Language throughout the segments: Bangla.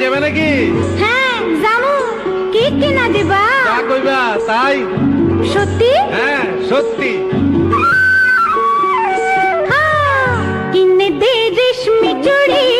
যাবে নাকি? হ্যাঁ জানো কি কিনা দিবা? তা কইবা তাই? সত্যি? হ্যাঁ সত্যি। কিনে দে রেশমি চুড়ি।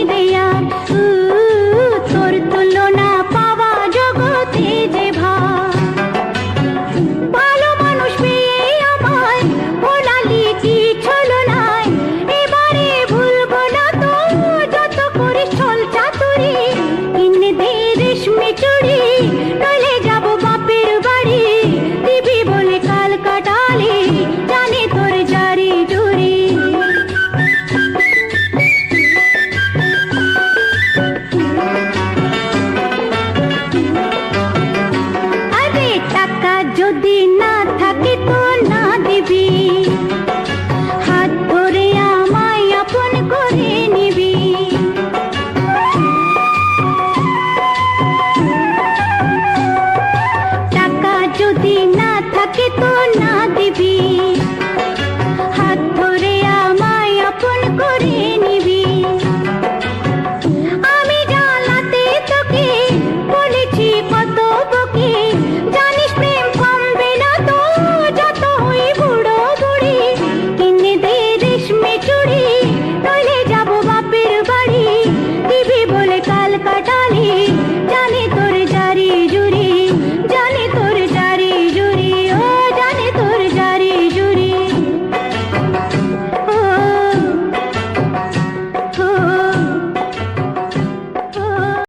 দিনা